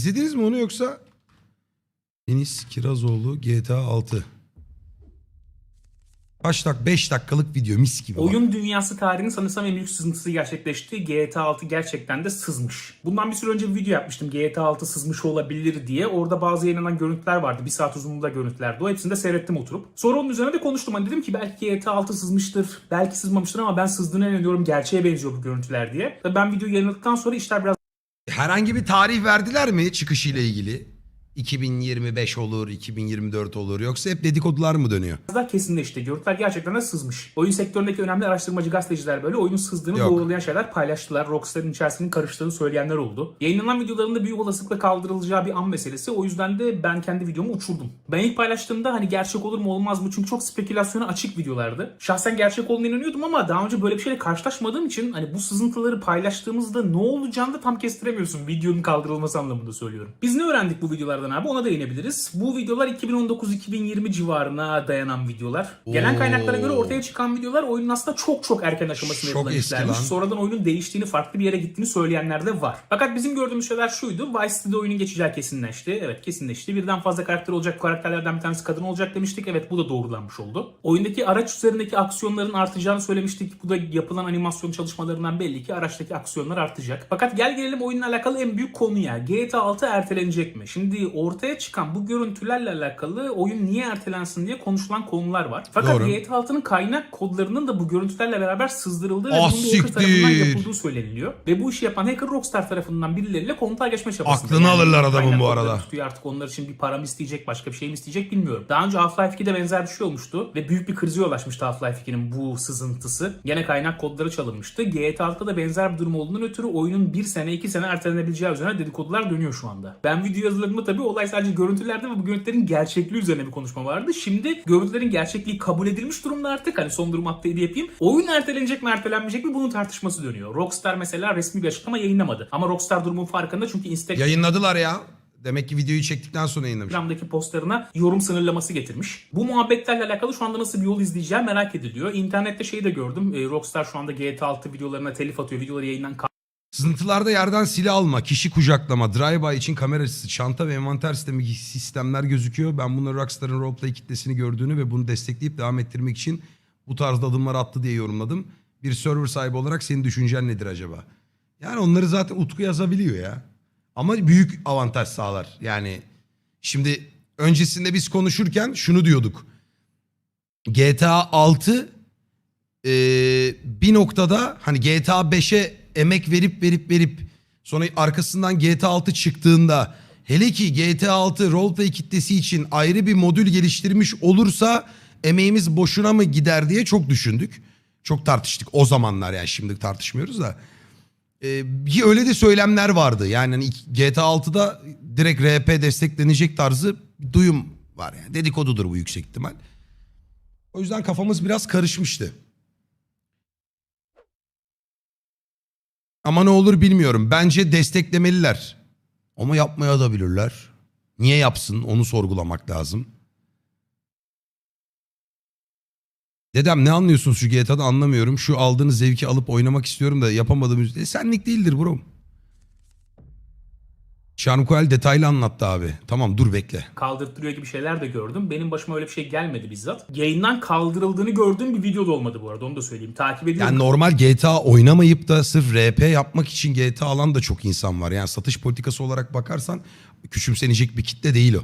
İzlediniz mi onu yoksa? Deniz Kirazoğlu GTA 6. Kaç dak 5 dakikalık video mis gibi. Oyun dünyası tarihinin sanırsam en büyük sızıntısı gerçekleşti. GTA 6 gerçekten de sızmış. Bundan bir süre önce bir video yapmıştım. GTA 6 sızmış olabilir diye. Orada bazı yayınlanan görüntüler vardı. Bir saat uzunluğunda görüntülerdi. O hepsini de seyrettim oturup. Sonra onun üzerine de konuştum. Hani dedim ki belki GTA 6 sızmıştır. Belki sızmamıştır ama ben sızdığına inanıyorum. Gerçeğe benziyor bu görüntüler diye. Tabii ben videoyu yayınladıktan sonra işler biraz Herhangi bir tarih verdiler mi çıkışıyla ilgili? 2025 olur, 2024 olur yoksa hep dedikodular mı dönüyor? daha kesinleşti. Görüntüler gerçekten de sızmış. Oyun sektöründeki önemli araştırmacı gazeteciler böyle oyunun sızdığını Yok. doğrulayan şeyler paylaştılar. Rockstar'ın içerisinin karıştığını söyleyenler oldu. Yayınlanan videolarında büyük olasılıkla kaldırılacağı bir an meselesi. O yüzden de ben kendi videomu uçurdum. Ben ilk paylaştığımda hani gerçek olur mu olmaz mı? Çünkü çok spekülasyona açık videolardı. Şahsen gerçek olduğuna inanıyordum ama daha önce böyle bir şeyle karşılaşmadığım için hani bu sızıntıları paylaştığımızda ne olacağını da tam kestiremiyorsun. Videonun kaldırılması anlamında söylüyorum. Biz ne öğrendik bu videolardan abi? Ona değinebiliriz. Bu videolar 2019-2020 civarına dayanan videolar. Gelen Oo. kaynaklara göre ortaya çıkan videolar oyunun aslında çok çok erken aşamasında yapılan işlermiş. Sonradan oyunun değiştiğini, farklı bir yere gittiğini söyleyenler de var. Fakat bizim gördüğümüz şeyler şuydu. Vice City'de oyunun geçeceği kesinleşti. Evet kesinleşti. Birden fazla karakter olacak. Karakterlerden bir tanesi kadın olacak demiştik. Evet bu da doğrulanmış oldu. Oyundaki araç üzerindeki aksiyonların artacağını söylemiştik. Bu da yapılan animasyon çalışmalarından belli ki araçtaki aksiyonlar artacak. Fakat gel gelelim oyunla alakalı en büyük konuya. GTA 6 ertelenecek mi? Şimdi ortaya çıkan bu görüntülerle alakalı oyun niye ertelensin diye konuşulan konular var. Fakat Doğru. GTA 6'nın kaynak kodlarının da bu görüntülerle beraber sızdırıldığı ve Ah, bunun hacker tarafından yapıldığı söyleniliyor. Ve bu işi yapan hacker Rockstar tarafından birileriyle kontağa geçme çabasında. Aklını alırlar adamın bu arada. Tutuyor artık onlar için bir para mı isteyecek başka bir şey mi isteyecek bilmiyorum. Daha önce Half-Life 2'de benzer bir şey olmuştu ve büyük bir krize yol açmıştı Half-Life 2'nin bu sızıntısı. Gene kaynak kodları çalınmıştı. GTA 6'da da benzer bir durum olduğundan ötürü oyunun bir sene iki sene ertelenebileceği üzerine dedikodular dönüyor şu anda. Ben video yazılarımda tabii olay sadece görüntülerde ve bu görüntülerin gerçekliği üzerine bir konuşma vardı. Şimdi görüntülerin gerçekliği kabul edilmiş durumda artık. Hani son durum update'i yapayım. Oyun ertelenecek mi ertelenmeyecek mi bunun tartışması dönüyor. Rockstar mesela resmi bir açıklama yayınlamadı. Ama Rockstar durumun farkında çünkü Instagram Yayınladılar ya. Demek ki videoyu çektikten sonra yayınlamış. Instagram'daki postlarına yorum sınırlaması getirmiş. Bu muhabbetlerle alakalı şu anda nasıl bir yol izleyeceği merak ediliyor. İnternette şeyi de gördüm. E, Rockstar şu anda GTA 6 videolarına telif atıyor. Videoları yayından Sızıntılarda yerden silah alma, kişi kucaklama, drive-by için kamera açısı, çanta ve envanter sistemi sistemler gözüküyor. Ben bunları Rockstar'ın roleplay kitlesini gördüğünü ve bunu destekleyip devam ettirmek için bu tarzda adımlar attı diye yorumladım. Bir server sahibi olarak senin düşüncen nedir acaba? Yani onları zaten Utku yazabiliyor ya. Ama büyük avantaj sağlar. Yani şimdi öncesinde biz konuşurken şunu diyorduk. GTA 6 e, bir noktada hani GTA 5'e emek verip verip verip sonra arkasından GTA 6 çıktığında hele ki GTA 6 roleplay kitlesi için ayrı bir modül geliştirmiş olursa emeğimiz boşuna mı gider diye çok düşündük. Çok tartıştık o zamanlar yani şimdi tartışmıyoruz da. Ee, öyle de söylemler vardı. Yani hani GTA 6'da direkt RP desteklenecek tarzı duyum var yani. Dedikodudur bu yüksek ihtimal. O yüzden kafamız biraz karışmıştı. Ama ne olur bilmiyorum. Bence desteklemeliler. Ama yapmaya da bilirler. Niye yapsın onu sorgulamak lazım. Dedem ne anlıyorsunuz şu GTA'da anlamıyorum. Şu aldığınız zevki alıp oynamak istiyorum da yapamadığım yüzden. E, senlik değildir bro. Şarmkuel detaylı anlattı abi. Tamam dur bekle. kaldırtırıyor gibi şeyler de gördüm. Benim başıma öyle bir şey gelmedi bizzat. Yayından kaldırıldığını gördüğüm bir video da olmadı bu arada onu da söyleyeyim. Takip ediyorum. Yani normal GTA oynamayıp da sırf RP yapmak için GTA alan da çok insan var. Yani satış politikası olarak bakarsan küçümsenecek bir kitle değil o.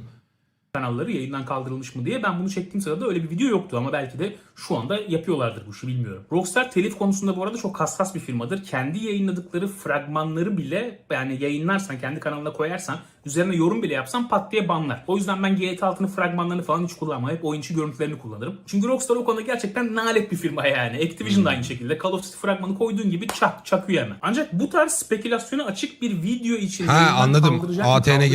kanalları yayından kaldırılmış mı diye. Ben bunu çektiğim sırada öyle bir video yoktu ama belki de şu anda yapıyorlardır bu işi bilmiyorum. Rockstar telif konusunda bu arada çok hassas bir firmadır. Kendi yayınladıkları fragmanları bile yani yayınlarsan kendi kanalına koyarsan üzerine yorum bile yapsan pat diye banlar. O yüzden ben GTA 6'nın fragmanlarını falan hiç kullanmam. Hep oyun içi görüntülerini kullanırım. Çünkü Rockstar o konuda gerçekten nalet bir firma yani. Activision da aynı şekilde. Call of Duty fragmanı koyduğun gibi çak çakıyor hemen. Ancak bu tarz spekülasyona açık bir video için Ha, anladım. ATNG,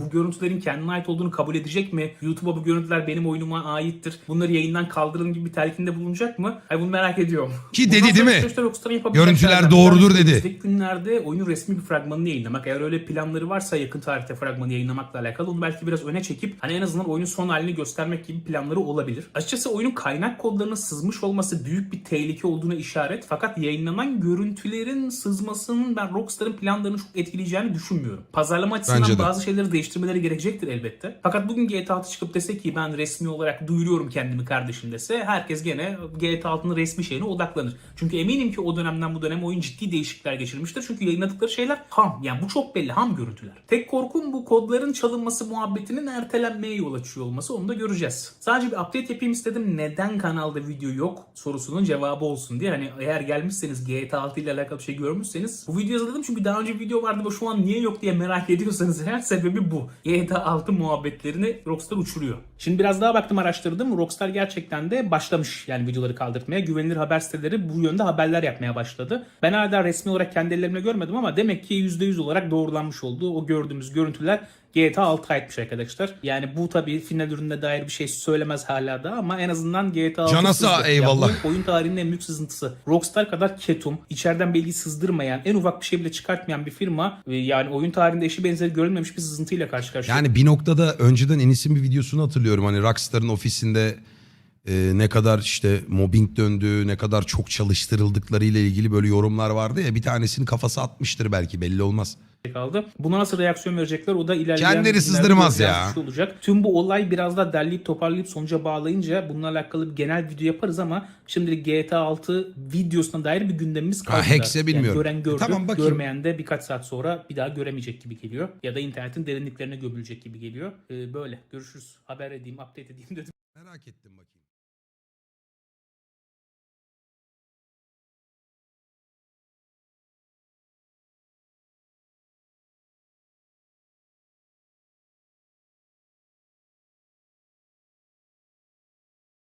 bu görüntülerin kendine ait olduğunu kabul edecek mi? YouTube'a bu görüntüler benim oyunuma aittir. Bunları yayından kaldırın gibi bir telkinde bulunacak mı? Ay bunu merak ediyorum. Ki dedi Bundan değil mi? Rockstar'ın Görüntüler doğrudur dedi. Önümüzdeki günlerde oyunun resmi bir fragmanını yayınlamak. Eğer öyle planları varsa yakın tarihte fragmanı yayınlamakla alakalı onu belki biraz öne çekip hani en azından oyunun son halini göstermek gibi planları olabilir. Açıkçası oyunun kaynak kodlarının sızmış olması büyük bir tehlike olduğuna işaret. Fakat yayınlanan görüntülerin sızmasının ben Rockstar'ın planlarını çok etkileyeceğini düşünmüyorum. Pazarlama açısından bazı şeyleri değiştirmeleri gerekecektir elbette. Fakat bugün GTA 6 çıkıp dese ki ben resmi olarak duyuruyorum kendimi kardeşim dese herkes gene GTA 6'nın resmi şeyine odaklanır. Çünkü eminim ki o dönemden bu dönem oyun ciddi değişiklikler geçirmiştir. Çünkü yayınladıkları şeyler ham. Yani bu çok belli ham görüntüler. Tek korkum bu kodların çalınması muhabbetinin ertelenmeye yol açıyor olması onu da göreceğiz. Sadece bir update yapayım istedim. Neden kanalda video yok sorusunun cevabı olsun diye. Hani eğer gelmişseniz GTA 6 ile alakalı bir şey görmüşseniz bu videoyu hazırladım çünkü daha önce video vardı ve şu an niye yok diye merak ediyorsanız eğer sebebi bu. GTA 6 muhabbetlerini Rockstar uçuruyor. Şimdi biraz daha baktım araştırdım. Rockstar gerçekten de başlamış yani videoları kaldırtmaya. Güvenilir haber siteleri bu yönde haberler yapmaya başladı. Ben hala resmi olarak kendi ellerimle görmedim ama demek ki %100 olarak doğrulanmış oldu. O gördüğümüz görüntüler GTA 6 aitmiş arkadaşlar. Yani bu tabii final ürününe dair bir şey söylemez hala da ama en azından GTA 6 Canasa, sızdı. Eyvallah. bu oyun tarihinin en büyük sızıntısı. Rockstar kadar ketum, içeriden bilgi sızdırmayan, en ufak bir şey bile çıkartmayan bir firma ve yani oyun tarihinde eşi benzeri görülmemiş bir sızıntıyla karşı karşıya. Yani bir noktada önceden Enis'in bir videosunu hatırlıyorum. Hani Rockstar'ın ofisinde e, ne kadar işte mobbing döndüğü, ne kadar çok çalıştırıldıkları ile ilgili böyle yorumlar vardı ya. Bir tanesinin kafası atmıştır belki belli olmaz. kaldı. Buna nasıl reaksiyon verecekler o da ilerleyen Kendileri sızdırmaz ya. olacak. Tüm bu olay biraz daha derleyip toparlayıp sonuca bağlayınca bununla alakalı bir genel video yaparız ama şimdilik GTA 6 videosuna dair bir gündemimiz kaldı. Hacks'e Yani bilmiyorum. gören gördü, E, tamam, bakayım. görmeyen de birkaç saat sonra bir daha göremeyecek gibi geliyor. Ya da internetin derinliklerine gömülecek gibi geliyor. Ee, böyle görüşürüz. Haber edeyim, update edeyim dedim. Merak ettim bakayım.